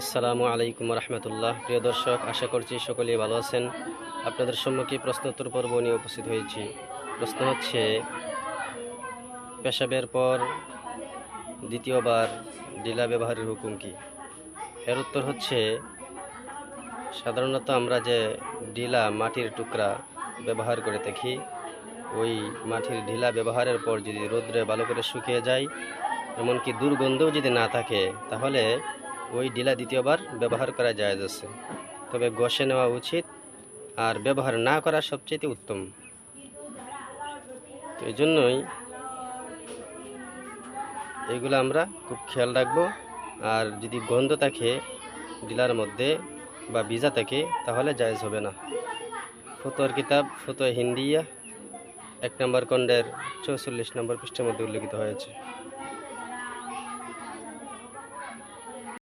আসসালামু আলাইকুম রহমতুল্লাহ। প্রিয় দর্শক, আশা করছি সকলেই ভালো আছেন। আপনাদের সম্মুখে প্রশ্নোত্তর পর্ব নিয়ে উপস্থিত হয়েছি। প্রশ্ন হচ্ছে, পেশাবের পর দ্বিতীয়বার ডিলা ব্যবহারের হুকুম কি? এর উত্তর হচ্ছে, সাধারণত আমরা যে ডিলা মাটির টুকরা ব্যবহার করে থাকি ওই মাটির ঢিলা ব্যবহারের পর যদি রোদ্রে ভালো করে শুকিয়ে যায়, এমনকি দুর্গন্ধও যদি না থাকে, তাহলে ওই ডিলা দ্বিতীয়বার ব্যবহার করা যায় যাচ্ছে। তবে ঘষে নেওয়া উচিত আর ব্যবহার না করা সবচেয়ে উত্তম। তো এই জন্যই এগুলো আমরা খুব খেয়াল রাখব। আর যদি গন্ধ থাকে ডিলার মধ্যে বা ভিজা থাকে, তাহলে জায়জ হবে না। ফতোয়ার কিতাব, ফতোয়া হিন্দিয়া, এক নম্বর খণ্ডের চৌচল্লিশ নম্বর পৃষ্ঠের মধ্যে উল্লেখিত হয়েছে।